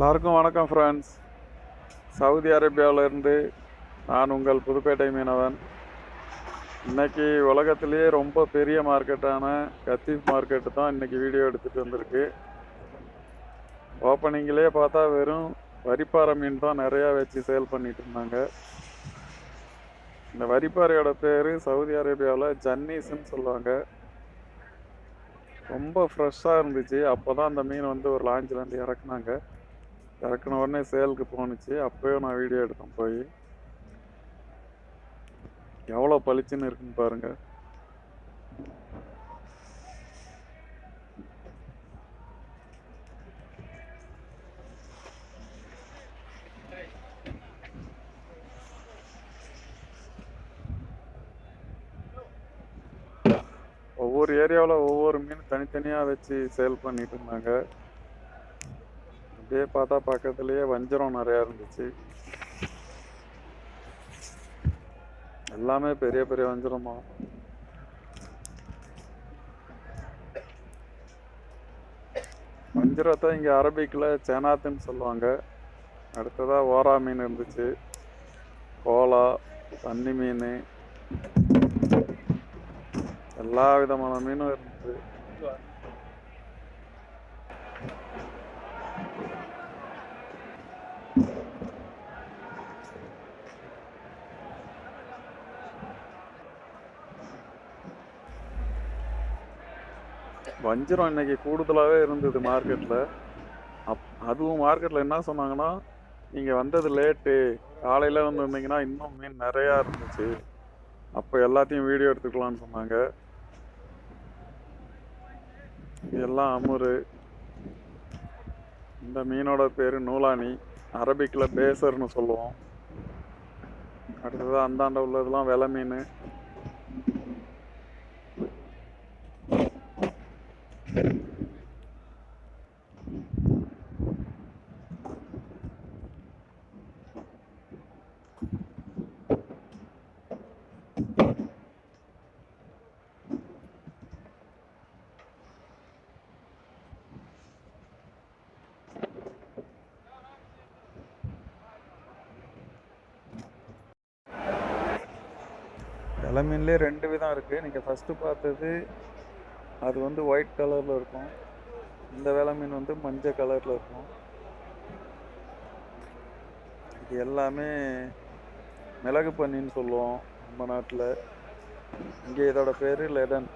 எல்லாருக்கும் வணக்கம் friends Saudi அரேபியாவிலேருந்து நான் உங்கள் புதுப்பேட்டை மீனவன். இன்றைக்கி உலகத்திலேயே ரொம்ப பெரிய மார்க்கெட்டான கத்தீஃப் மார்க்கெட்டு தான் இன்றைக்கி வீடியோ எடுத்துகிட்டு வந்திருக்கு. ஓப்பனிங்கிலே பார்த்தா வெறும் வரிப்பாறை மீன் தான் நிறையா வச்சு சேல் பண்ணிகிட்டு இருந்தாங்க. இந்த வரிப்பாறையோட பேர் சவுதி அரேபியாவில் ஜன்னீஸ்ன்னு சொல்லுவாங்க. ரொம்ப ஃப்ரெஷ்ஷாக இருந்துச்சு. அப்போ தான் அந்த மீன் வந்து ஒரு லாஞ்சிலேருந்து இறக்குனாங்க. இறக்குன உடனே சேலுக்கு போணுச்சு. அப்போயும் நான் வீடியோ எடுத்தேன் போய். எவ்வளோ பளிச்சுன்னு இருக்குன்னு பாருங்கள் ஒவ்வொரு ஏரியாவில் ஒவ்வொரு மீன் தனித்தனியாக வச்சு சேல் பண்ணிட்டு இருந்தாங்க. அப்படியே பார்த்தா பக்கத்துலேயே வஞ்சரம் நிறையா இருந்துச்சு. எல்லாமே பெரிய பெரிய வஞ்சரமா. வஞ்சரத்தை இங்கே அரபிக்கில் சேனாத்துன்னு சொல்லுவாங்க. அடுத்ததாக ஓரா மீன் இருந்துச்சு. கோலா தண்ணி மீன் எல்லா விதமான மீனும் இருந்துச்சு. வஞ்சிரம் இன்னைக்கு கூடுதலாகவே இருந்தது மார்க்கெட்டில் அப் அதுவும் மார்க்கெட்டில் என்ன சொன்னாங்கன்னா நீங்கள் வந்தது லேட்டு காலையில் வந்து வந்தீங்கன்னா இன்னும் மீன் நிறையா இருந்துச்சு. அப்போ எல்லாத்தையும் வீடியோ எடுத்துக்கலாம்னு சொன்னாங்க. இதெல்லாம் அமுரு. இந்த மீனோட பேர் நூலானி அரபிக்கில் பேசர்னு சொல்லுவோம். அடுத்தது அந்தாண்ட உள்ளதெல்லாம் வெலை மீன். வெலை மீன்லேயே ரெண்டு விதம் இருக்குது நீங்கள் ஃபஸ்ட்டு பார்த்தது அது வந்து ஒயிட் கலரில் இருக்கும். இந்த வெலை மீன் வந்து மஞ்சள் கலரில் இருக்கும். இது எல்லாமே மிளகு பன்னின்னு சொல்லுவோம் நம்ம நாட்டில். இங்கே இதோட பேர் லெடன்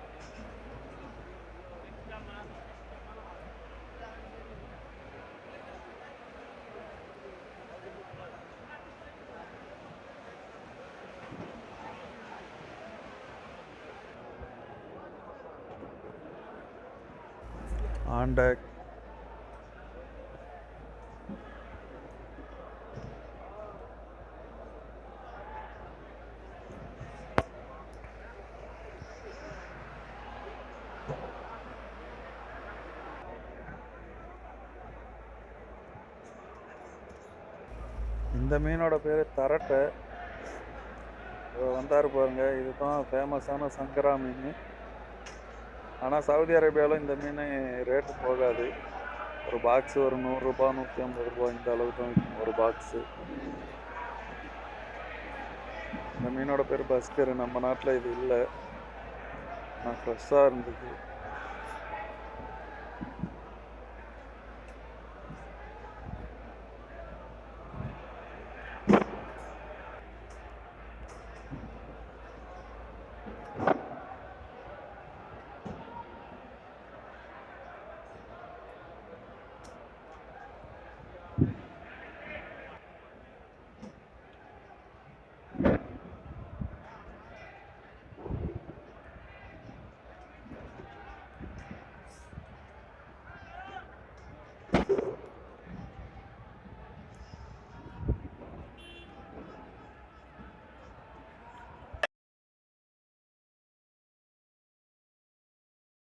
ஆண்ட இந்த மீனோட பேர் தரட்டை. வந்தார் வந்தாரு பாருங்க. இதுதான் ஃபேமஸான சங்கரா மீன். ஆனால் சவுதி அரேபியாவில் இந்த மீன் ரேட்டு போகாது. ஒரு பாக்ஸ் ஒரு நூறுரூபா நூற்றி ஐம்பது ரூபா இந்த அளவுக்கு தான் விற்கும் ஒரு பாக்ஸு இந்த மீனோட பேர் பஸ்கர். நம்ம நாட்டில் இது இல்லை. ஆனால் ஃப்ரெஷ்ஷாக இருந்தது.